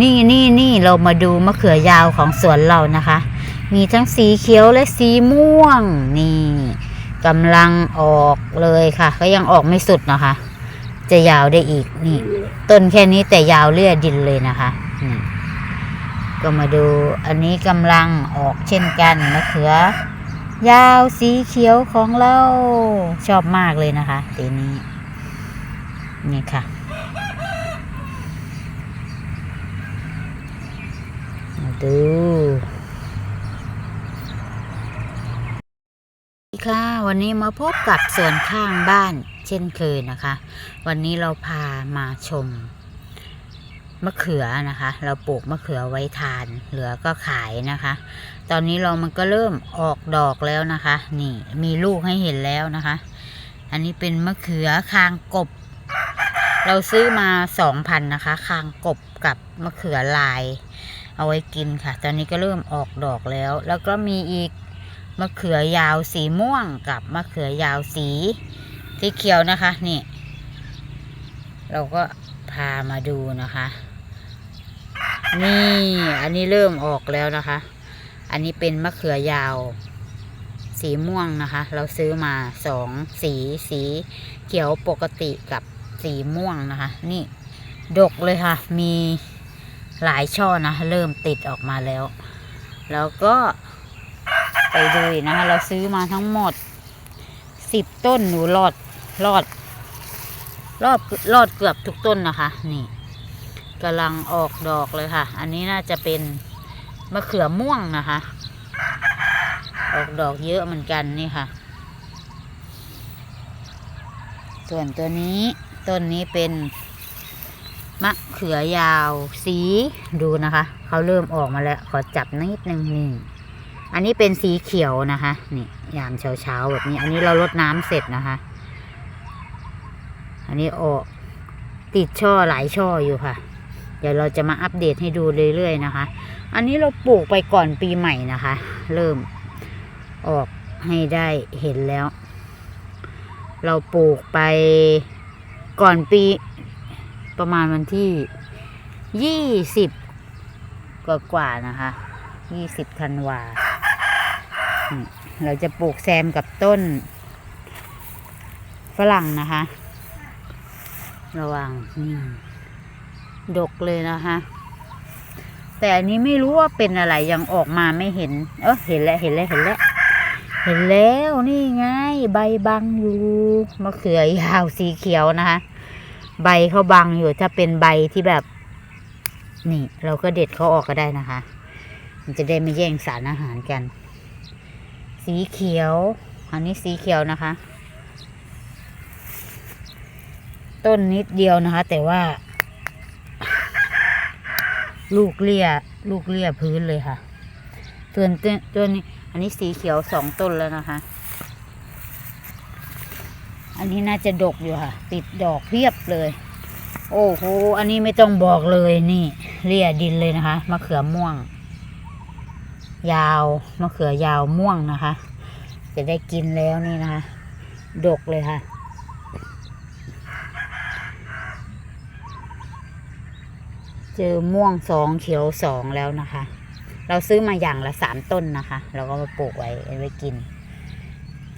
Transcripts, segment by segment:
นี่นี่นี่เรามาดูมะเขือยาวของสวนเรานะคะ มีทั้งสีเขียวและสีม่วง นี่กำลังออกเลยค่ะ ก็ยังออกไม่สุดนะคะ จะยาวได้อีกนี่ ต้นแค่นี้แต่ยาวเลื่อดินเลยนะคะนี่ก็มาดูอันนี้กำลังออกเช่นกันมะเขือยาวสีเขียวของเราชอบมากเลยนะคะสีนี้ นี่ค่ะ มาดูค่ะวันนี้มาพบกับสวนข้างบ้านเช่นเคยนะคะ วันนี้เราพามาชมมะเขือนะคะ เราปลูกมะเขือไว้ทาน เหลือก็ขายนะคะ ตอนนี้เรามันก็เริ่มออกดอกแล้วนะคะ นี่มีลูกให้เห็นแล้วนะคะ อันนี้เป็นมะเขือคางกบ เราซื้อมาสองพันนะคะ คางกบกับมะเขือลาย เอาไว้กินค่ะ ตอนนี้ก็เริ่มออกดอกแล้ว แล้วก็มีอีกมะเขือยาวสีม่วงกับมะเขือยาวสีสีเขียวนะคะ นี่ เราก็พามาดูนะคะ นี่ อันนี้เริ่มออกแล้วนะคะ อันนี้เป็นมะเขือยาว สีม่วงนะคะ เราซื้อมาสองสีสีเขียวปกติกับสีม่วงนะคะ นี่ ดกเลยค่ะ มี หลายช่อนะ เริ่มติดออกมาแล้ว แล้วก็ไปดูนะคะ เราซื้อมาทั้งหมดสิบต้นหนูรอดรอดรอดรอดเกือบทุกต้นนะคะ นี่กำลังออกดอกเลยค่ะ อันนี้น่าจะเป็นมะเขือม่วงนะคะ ออกดอกเยอะเหมือนกันนี่ค่ะ ส่วนตัวนี้ต้นนี้เป็น มะเขือยาวสีดูนะคะ เขาเริ่มออกมาแล้ว ขอจับนิดนึงนี่อันนี้เป็นสีเขียวนะคะ นี่ยามเช้าเช้าๆแบบนี้ อันนี้เราลดน้ำเสร็จนะคะ อันนี้ออกติดช่อหลายช่ออยู่ค่ะ เดี๋ยวเราจะมาอัปเดตให้ดูเรื่อยๆนะคะ อันนี้เราปลูกไปก่อนปีใหม่นะคะ เริ่มออกให้ได้เห็นแล้ว เราปลูกไปก่อนปี ประมาณวันที่ยี่สิบกว่าๆนะคะยี่สิบธันวา เราจะปลูกแซมกับต้น ฝรั่งนะคะ ระวังนี่ดกเลยนะคะ แต่อันนี้ไม่รู้ว่าเป็นอะไรยังออกมาไม่เห็น เออเห็นแล้วเห็นแล้วเห็นแล้วเห็นแล้วนี่ไง ใบบังอยู่มะเขือยาวสีเขียวนะคะ ใบเขาบังอยู่ถ้าเป็นใบที่แบบ นี่ เราก็เด็ดเขาออกก็ได้นะคะ มันจะได้ไม่แย่งสารอาหารกัน สีเขียว อันนี้สีเขียวนะคะ ต้นนิดเดียวนะคะ แต่ว่า ลูกเลี่ยลูกเลี่ยพื้นเลยค่ะส่วนตัวตัวนี้ อันนี้สีเขียวสองต้นแล้วนะคะ อันนี้น่าจะดกอยู่ค่ะ ติดดอกเพียบเลย โอ้โห อันนี้ไม่ต้องบอกเลยนี่เลี่ยดินเลยนะคะมะเขือม่วง ยาวมะเขือยาวม่วงนะคะ จะได้กินแล้วนี่นะคะ ดกเลยค่ะเจอม่วงสองเขียวสองแล้วนะคะ เราซื้อมาอย่างละสามต้นนะคะ เราก็มาปลูกไว้ไว้กิน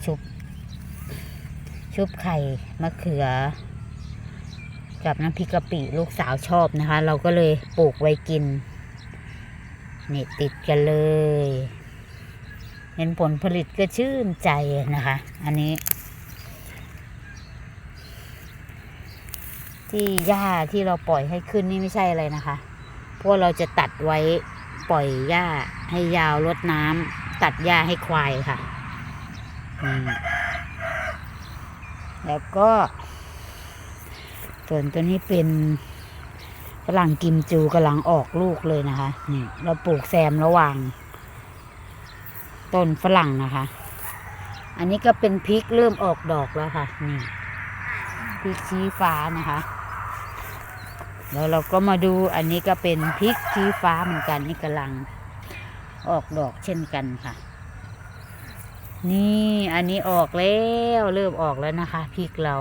ชุบ ชุบไข่มะเขือ กับน้ำพริกกะปิลูกสาวชอบนะคะ เราก็เลยปลูกไว้กิน นี่ติดกันเลยเห็นผลผลิตก็ชื่นใจนะคะ อันนี้ ที่หญ้าที่เราปล่อยให้ขึ้นนี่ไม่ใช่อะไรนะคะ เพราะเราจะตัดไว้ปล่อยหญ้าให้ยาวรดน้ำตัดหญ้าให้ควายค่ะ อืม แล้วก็ ส่วนตัวนี้เป็นฝรั่งกิมจูกำลังออกลูกเลยนะคะนี่เราปลูกแซมระหว่าง ต้นฝรั่งนะคะ อันนี้ก็เป็นพริกเริ่มออกดอกแล้วค่ะ นี่พริกชี้ฟ้านะคะ แล้วเราก็มาดูอันนี้ก็เป็นพริกชี้ฟ้าเหมือนกันนี่กำลังออกดอกเช่นกันค่ะ นี่อันนี้ออกแล้วเริ่มออกแล้วนะคะพริกเรา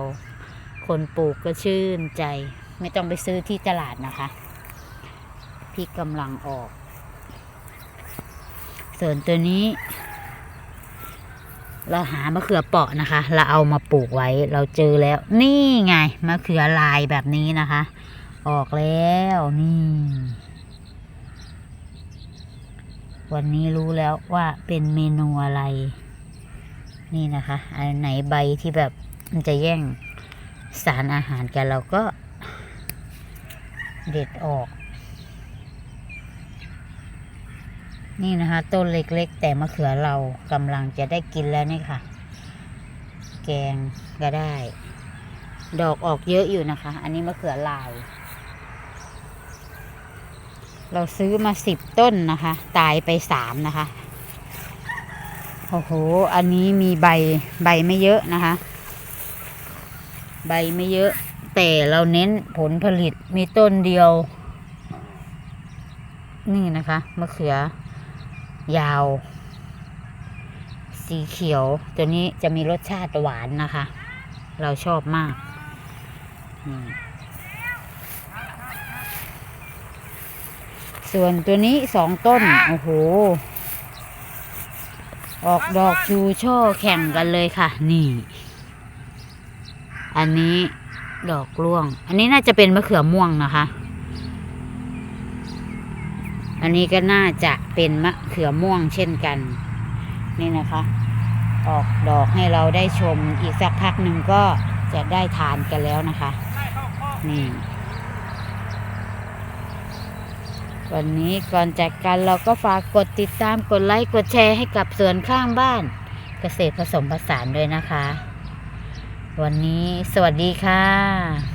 คนปลูกก็ชื่นใจ ไม่ต้องไปซื้อที่ตลาดนะคะพริกกำลังออก ส่วนตัวนี้ เราหามะเขือเปาะนะคะ เราเอามาปลูกไว้ เราเจอแล้ว นี่ไงมะเขือลายแบบนี้นะคะ ออกแล้วนี่ วันนี้รู้แล้วว่าเป็นเมนูอะไร นี่นะคะอันไหนใบที่แบบมันจะแย่งสารอาหารกันเราก็ เด็ดออก นี่นะคะ ต้นเล็กๆ แต่มะเขือเรากำลังจะได้กินแล้วนี่ค่ะ แกงก็ได้ ดอกออกเยอะอยู่นะคะ อันนี้มะเขือลายเราซื้อมาสิบต้นนะคะ ตายไปสามนะคะ โอ้โห อันนี้มีใบใบไม่เยอะนะคะ ใบไม่เยอะ แต่เราเน้นผลผลิตมีต้นเดียว นี่นะคะมะเขือ ยาว สีเขียว ตัวนี้จะมีรสชาติหวานนะคะ เราชอบมากส่วนตัวนี้สองต้น โอ้โห ออกดอกชูช่อแข่งกันเลยค่ะ นี่ อันนี้ดอกร่วง อันนี้น่าจะเป็นมะเขือม่วงนะคะ อันนี้ก็น่าจะเป็นมะเขือม่วงเช่นกัน นี่นะคะ ออกดอกให้เราได้ชมอีกสักพักหนึ่งก็จะได้ทานกันแล้วนะคะ นี่ วันนี้ก่อนจากกันเราก็ฝากกดติดตามกดไลค์กดแชร์ให้กับสวนข้างบ้าน เกษตรผสมผสานด้วยนะคะ วันนี้สวัสดีค่ะ